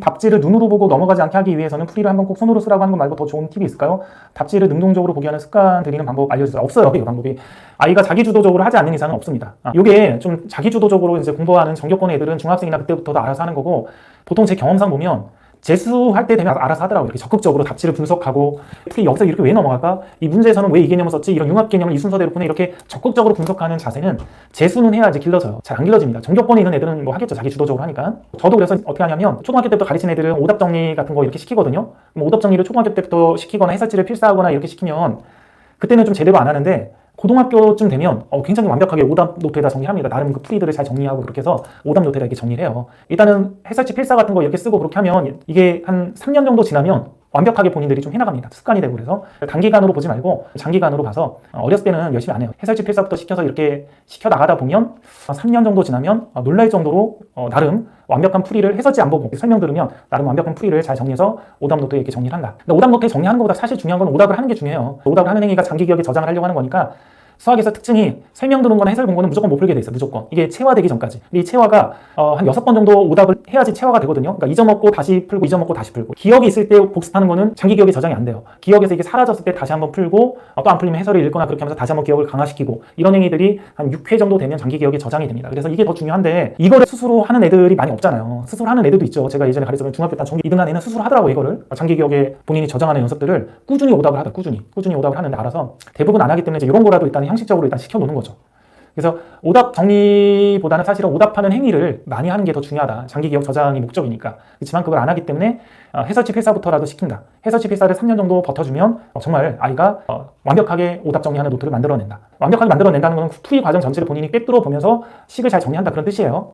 답지를 눈으로 보고 넘어가지 않게 하기 위해서는 풀이를 한번 꼭 손으로 쓰라고 하는 것 말고 더 좋은 팁이 있을까요? 답지를 능동적으로 보게 하는 습관 들이는 방법 알려주세요. 없어요, 이 방법이. 아이가 자기주도적으로 하지 않는 이상은 없습니다. 아, 이게 좀 자기주도적으로 이제 공부하는 전교권 애들은 중학생이나 그때부터도 알아서 하는 거고 보통 제 경험상 보면 재수할 때 되면 알아서 하더라고요. 이렇게 적극적으로 답지를 분석하고 풀이 여기서 이렇게 왜 넘어갈까? 이 문제에서는 왜 이 개념을 썼지? 이런 융합 개념을 이 순서대로 보내 이렇게 적극적으로 분석하는 자세는 재수는 해야지 길러져요. 잘 안 길러집니다. 전교권에 있는 애들은 뭐 하겠죠. 자기 주도적으로 하니까. 저도 그래서 어떻게 하냐면 초등학교 때부터 가르치는 애들은 오답 정리 같은 거 이렇게 시키거든요. 그럼 오답 정리를 초등학교 때부터 시키거나 해설지를 필사하거나 이렇게 시키면 그때는 좀 제대로 안 하는데 고등학교쯤 되면 어, 굉장히 완벽하게 오답 노트에다 정리합니다. 나름 그 풀이들을 잘 정리하고 그렇게 해서 오답 노트에다 이렇게 정리를 해요. 일단은 해설지 필사 같은 거 이렇게 쓰고 그렇게 하면 이게 한 3년 정도 지나면 완벽하게 본인들이 좀 해나갑니다. 습관이 되고 그래서 단기간으로 보지 말고 장기간으로 봐서 어, 어렸을 때는 열심히 안 해요. 해설지 필사부터 시켜서 이렇게 시켜 나가다 보면 3년 정도 지나면 어, 놀랄 정도로 어, 나름 완벽한 풀이를 해설지 안 보고 설명 들으면 나름 완벽한 풀이를 잘 정리해서 오답 노트에 이렇게 정리를 한다. 근데 오답 노트에 정리하는 것보다 사실 중요한 건 오답을 하는 게 중요해요. 오답을 하는 행위가 장기 기억에 저장을 하려고 하는 거니까 수학에서 특징이 설명 들은 거나 해설 본 거는 무조건 못 풀게 돼 있어 무조건. 이게 체화되기 전까지. 이 체화가 어, 한 여섯 번 정도 오답을 해야지 체화가 되거든요. 그러니까 잊어먹고 다시 풀고 잊어먹고 다시 풀고. 기억이 있을 때 복습하는 거는 장기 기억에 저장이 안 돼요. 기억에서 이게 사라졌을 때 다시 한번 풀고 어, 또안 풀리면 해설을 읽거나 그렇게 하면서 다시 한번 기억을 강화시키고 이런 행위들이 한 6회 정도 되면 장기 기억에 저장이 됩니다. 그래서 이게 더 중요한데 이거를 스스로 하는 애들이 많이 없잖아요. 스스로 하는 애들도 있죠. 제가 예전에 가르쳤던 중학교 때 전교 2등한 애는 스스로 하더라고 이거를. 장기 기억에 본인이 저장하는 연습들을 꾸준히 오답을 하다 꾸준히. 꾸준히 오답을 하는데 알아서 대부분 안 하기 때문에 이런 거라도 일단 형식적으로 일단 시켜놓는 거죠. 그래서 오답 정리보다는 사실은 오답하는 행위를 많이 하는 게 더 중요하다. 장기 기억 저장이 목적이니까. 그렇지만 그걸 안 하기 때문에 어, 해설지 필사부터라도 시킨다. 해설지 필사를 3년 정도 버텨주면 어, 정말 아이가 어, 완벽하게 오답 정리하는 노트를 만들어낸다. 완벽하게 만들어낸다는 건 풀이 과정 전체를 본인이 꿰뚫어 보면서 식을 잘 정리한다 그런 뜻이에요.